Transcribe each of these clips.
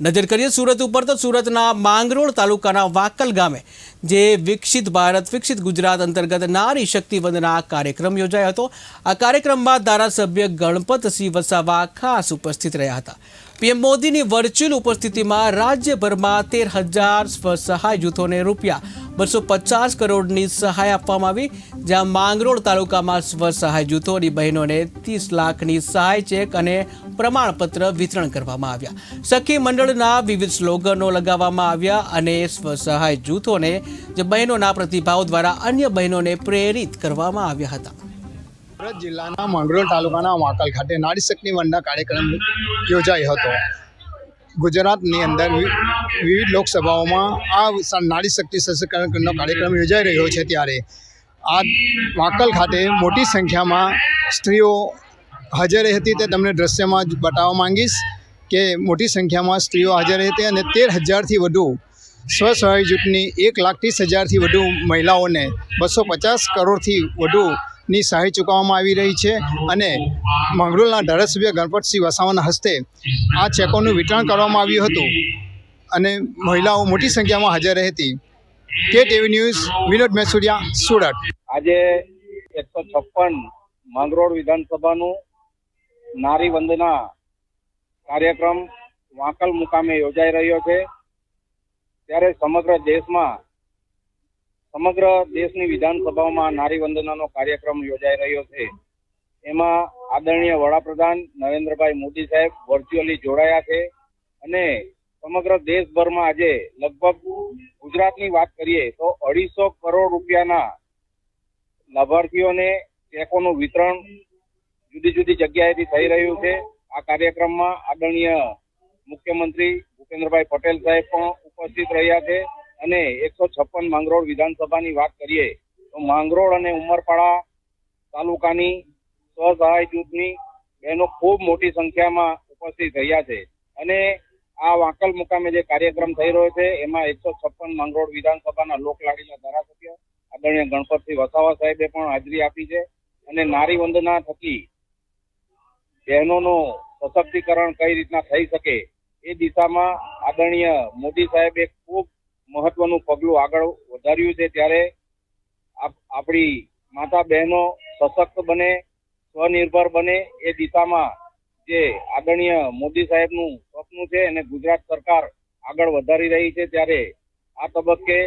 નજર કરીએ સુરત ઉપર તો સુરતના માંગરોળ તાલુકાના વાકલ ગામે જે વિકસિત ભારત, વિકસિત ગુજરાત અંતર્ગત નારી શક્તિ વંદના કાર્યક્રમ યોજાયો હતો. આ કાર્યક્રમમાં ધારાસભ્ય ગણપતસિંહ વસાવા ખાસ ઉપસ્થિત રહ્યા હતા. પીએમ મોદીની વર્ચ્યુઅલ ઉપસ્થિતિમાં રાજ્યભરમાં તેર હજાર સ્વસહાય જૂથોને રૂપિયા બસો પચાસ કરોડની સહાય આપવામાં આવી, જ્યાં માંગરોળ તાલુકામાં સ્વસહાય જૂથોની બહેનોને ત્રીસ લાખની સહાય ચેક અને પ્રમાણપત્ર વિતરણ કરવામાં આવ્યા. સખી મંડળના વિવિધ સ્લોગનો લગાવવામાં આવ્યા અને સ્વસહાય જૂથોને, જે બહેનોના પ્રતિભાવ દ્વારા અન્ય બહેનોને પ્રેરિત કરવામાં આવ્યા હતા. સુરત જિલ્લાના માંગરોળ તાલુકાના વાંકલ ખાતે નારી શક્તિ વનના કાર્યક્રમ યોજાયો હતો. ગુજરાતની અંદર વિવિધ લોકસભાઓમાં આ નારી શક્તિ સશક્તિકરણનો કાર્યક્રમ યોજાઈ રહ્યો છે ત્યારે. આ વાકલ ખાતે મોટી સંખ્યામાં સ્ત્રીઓ હાજર હતી તે તમને દ્રશ્યમાં બતાવવા માંગીશ કે મોટી સંખ્યામાં સ્ત્રીઓ હાજર હતી અને તેર હજારથી વધુ સ્વસહાય જૂથની એક લાખ ત્રીસ હજારથી વધુ મહિલાઓને બસો પચાસ કરોડથી વધુની સહાય ચૂકવવામાં આવી રહી છે અને મંગરોળના ધારાસભ્ય ગણપતસિંહ વસાવાના હસ્તે આ ચેકોનું વિતરણ કરવામાં આવ્યું હતું. અને મહિલાઓ મોટી સંખ્યામાં હાજર હતી કે ટીવી ન્યૂઝ વિનોદ મેસુરિયા, સુરત. આજે એકસો છપ્પન માંગરોળ વિધાનસભાનું નારી વંદના કાર્યક્રમ વાંકલ મુકામે યોજાઈ રહ્યો છે. ત્યારે સમગ્ર દેશમાં, સમગ્ર દેશની વિધાનસભાઓમાં નારી વંદનાનો કાર્યક્રમ યોજાઈ રહ્યો છે. એમાં આદરણીય વડાપ્રધાન નરેન્દ્રભાઈ મોદી સાહેબ વર્ચ્યુઅલી જોડાયા છે અને સમગ્ર દેશભરમાં આજે લગભગ ગુજરાતની વાત કરીએ તો અઢીસો કરોડ રૂપિયાના લાભાર્થીઓને ચેકોનું વિતરણ જુદી જુદી જગ્યાએથી થઈ રહ્યું છે. આ કાર્યક્રમમાં આદરણીય મુખ્યમંત્રી ભૂપેન્દ્રભાઈ પટેલ સાહેબ પણ ઉપસ્થિત રહ્યા છે અને એકસો છપ્પન માંગરોળ વિધાનસભાની વાત કરીએ તો માંગરોળ અને ઉમરપાડા તાલુકાની સ્વસહાય જૂથની બહેનો ખૂબ મોટી સંખ્યામાં ઉપસ્થિત રહ્યા છે અને આ વાંકલ મુકામે જે કાર્યક્રમ થઈ રહ્યો છે, એમાં એકસો છપ્પન માંગરોળ વિધાનસભાના લોકલાડીના ધારાસભ્ય આદરણીય ગણપતસિંહ વસાવા સાહેબે પણ હાજરી આપી છે અને નારી વંદના થકી બહેનોનું સશક્તિકરણ કઈ રીતના થઈ શકે એ દિશામાં આદરણીય મોદી સાહેબે ખૂબ મહત્વનું પગલું આગળ વધાર્યું છે. ત્યારે આપણી માતા બહેનો સશક્ત બને, સ્વનિર્ભર બને એ દિશામાં જે આદરણીય મોદી સાહેબનું સપનું છે અને ગુજરાત સરકાર આગળ વધારી રહી છે ત્યારે આ તબક્કે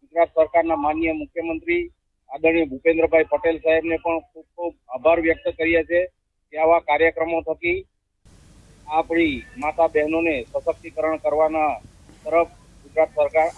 ગુજરાત સરકારના માન્ય મુખ્યમંત્રી આદરણીય ભૂપેન્દ્રભાઈ પટેલ સાહેબને પણ ખૂબ ખૂબ આભાર વ્યક્ત કરીએ છે કે આવા કાર્યક્રમો થકી આપણી માતા બહેનોને સશક્તિકરણ કરવાના તરફ ગુજરાત સરકાર